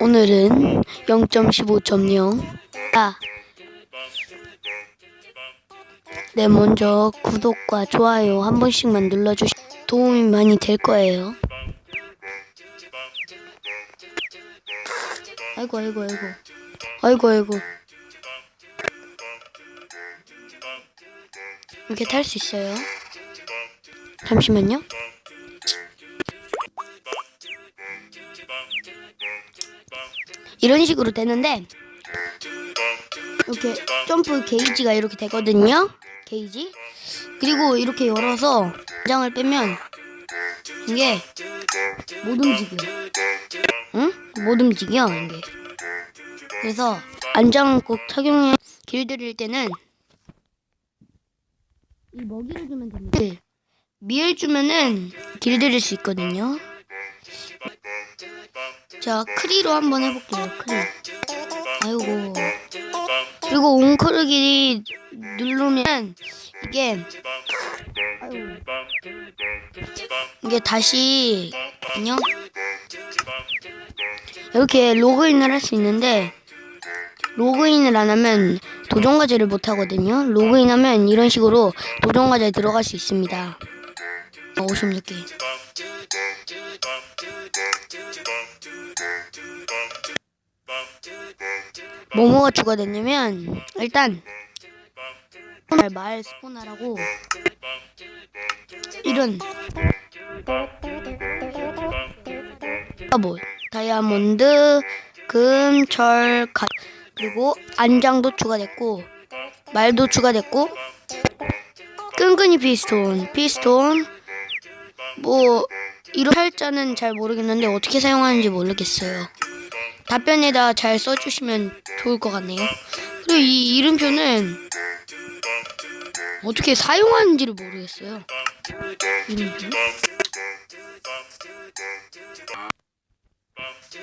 오늘은 0.15.0. 아. 네, 먼저 구독과 좋아요 한 번씩만 눌러주시 도움이 많이 될 거예요. 아이고, 아이고, 아이고. 아이고, 아이고. 이렇게 탈 수 있어요. 잠시만요. 이런 식으로 되는데 이렇게 점프 게이지가 이렇게 되거든요. 게이지. 그리고 이렇게 열어서 장을 빼면 이게 못 움직여. 응? 못 움직여 이게. 그래서 안장 꼭 착용해 길들일 때는 이 먹이를 주면 됩니다. 밀 주면은 길들일 수 있거든요. 자, 크리로 한번 해볼게요. 크리. 아이고. 그리고 옹크르기 누르면 이게 아이고. 이게 다시 안녕 이렇게 로그인을 할 수 있는데 로그인을 안 하면 도전 과제를 못 하거든요. 로그인하면 이런 식으로 도전 과제에 들어갈 수 있습니다. 56개. 뭐뭐가 추가됐냐면 일단 말 스포나라고 이런 아, 뭐 다이아몬드 금, 철, 가 그리고 안장도 추가됐고 말도 추가됐고 끈끈이 피스톤 피스톤 뭐 이런 팔자는 잘 모르겠는데 어떻게 사용하는지 모르겠어요. 답변에다 잘 써주시면 좋을 것 같네요. 그리고 이 이름표는 어떻게 사용하는지를 모르겠어요. 이름표.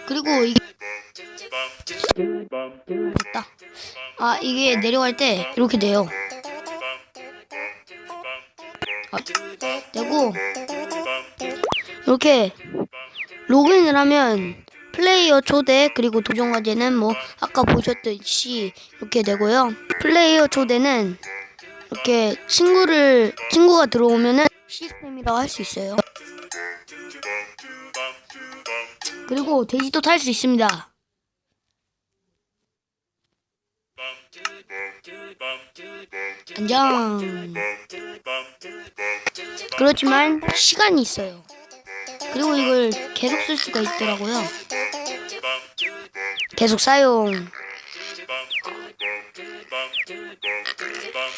그리고 이 됐다. 아 이게 내려갈 때 이렇게 돼요. 아, 되고 이렇게 로그인을 하면 플레이어 초대 그리고 도전 과제는 뭐 아까 보셨듯이 이렇게 되고요. 플레이어 초대는 이렇게 친구를 친구가 들어오면은 시스템이라고 할 수 있어요. 그리고 돼지도 탈 수 있습니다. 안녕. 그렇지만 시간이 있어요. 그리고 이걸 계속 쓸 수가 있더라고요. 계속 사용.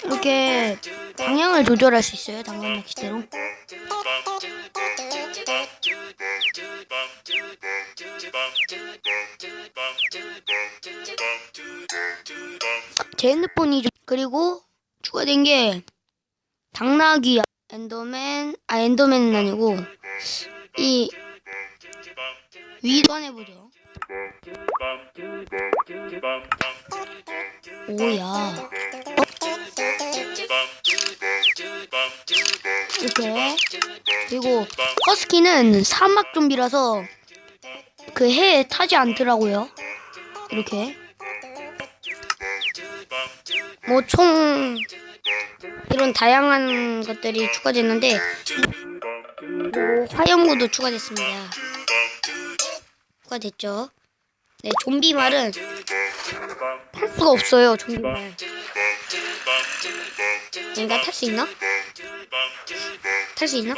이렇게 방향을 조절할 수 있어요. 당근 낚시대로. 제 핸드폰이 좀- 그리고 추가된 게 당나귀 엔더맨 아 엔더맨은 아니고 이 위도 해보죠. 오야 이렇게 그리고 허스키는 사막 좀비라서 그 해에 타지 않더라고요. 이렇게 뭐 총 이런 다양한 것들이 추가됐는데 뭐 화염구도 추가됐습니다. 추가됐죠. 네, 좀비 말은 탈 수가 없어요. 좀비 말. 내가 탈 수 있나? 탈 수 있나?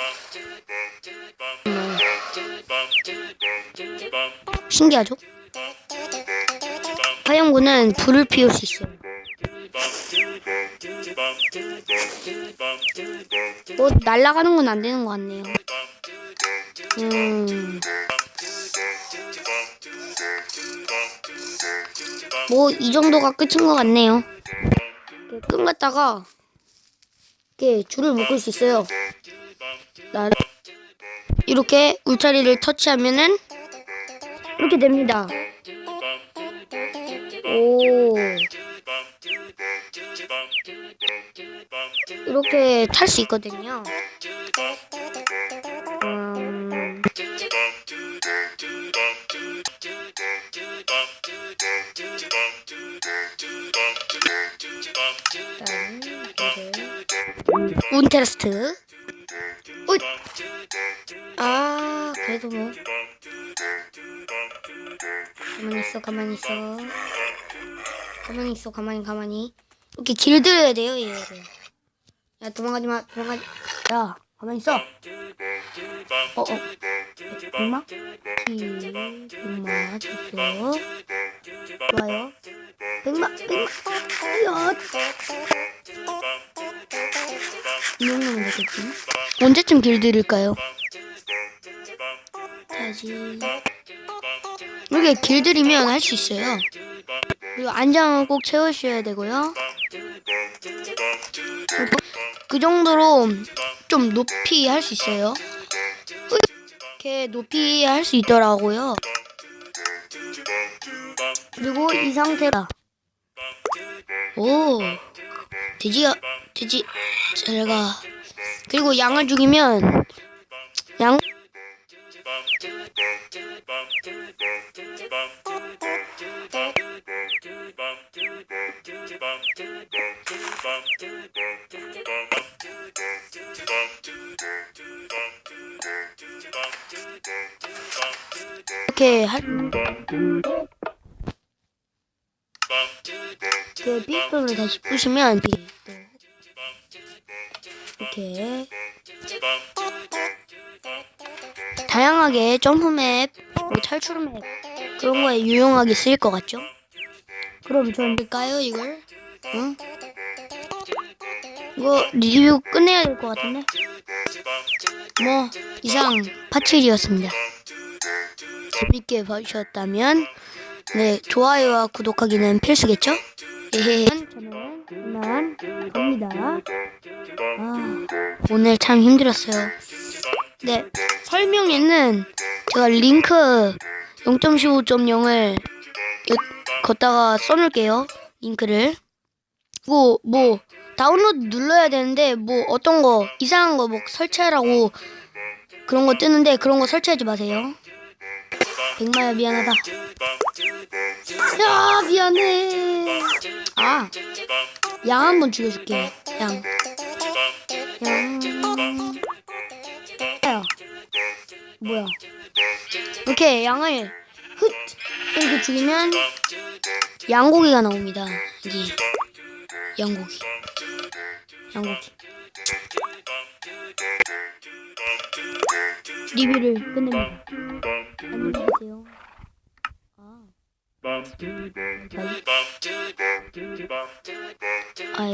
음, 신기하죠? 화염구는 불을 피울 수 있어요. 뭐 날아가는 건 안 되는 것 같네요. 음. 뭐 이 정도가 끝인 것 같네요. 갖다가 이렇게 줄을 묶을 수 있어요. 나 이렇게 울타리를 터치하면은 이렇게 됩니다. 오. 이렇게 탈 수 있거든요. 음, 일단 이거를 운 테스트. อุ๊! 아, 그래도 뭐. 가만히 있어, 가만히 있어. 가만히 있어, 가만히, 가만히. 이렇게 길들여야 돼요, 얘를. 야, 도망가지 마, 도망가지. 야, 가만히 있어. 어, 어. 백마? 키, 백마, 됐어. 좋아요. 백마, 백마. 야. 이 정도면 되겠지? 언제쯤 길들일까요? 다시. 이렇게 길들이면 할 수 있어요. 그리고 안장을 꼭 채우셔야 되고요. 그 정도로 좀 높이 할 수 있어요. 이렇게 높이 할 수 있더라고요. 그리고 이 상태라. 오, 돼지가 돼지 잘 가. 그리고 양을 죽이면 이렇게 할. 그 피스톤을 다시 부시면 피- 이렇게 다양하게 점프맵, 뭐 탈출맵 그런 거에 유용하게 쓰일 것 같죠? 그럼 전 될까요 이걸? 응? 이거 리뷰 끝내야 될 것 같은데? 뭐 이상 파칠이었습니다. 재밌게 봐주셨다면 네 좋아요와 구독하기는 필수겠죠? 에헤 저는 그만 갑니다. 아 오늘 참 힘들었어요. 네 설명에는 제가 링크 0.15.0을 걷다가 써놓을게요. 링크를. 뭐, 뭐, 다운로드 눌러야 되는데, 뭐, 어떤 거, 이상한 거, 뭐, 설치하라고 그런 거 뜨는데, 그런 거 설치하지 마세요. 백마야, 미안하다. 야, 미안해. 아, 양 한 번 죽여줄게. 양. 양. 야, 뭐야. 이렇게 양을 흩 이렇게 죽이면 양고기가 나옵니다. 여기 양고기, 양고기. 리뷰를 끝냅니다. 안녕하세요. 아. 아유.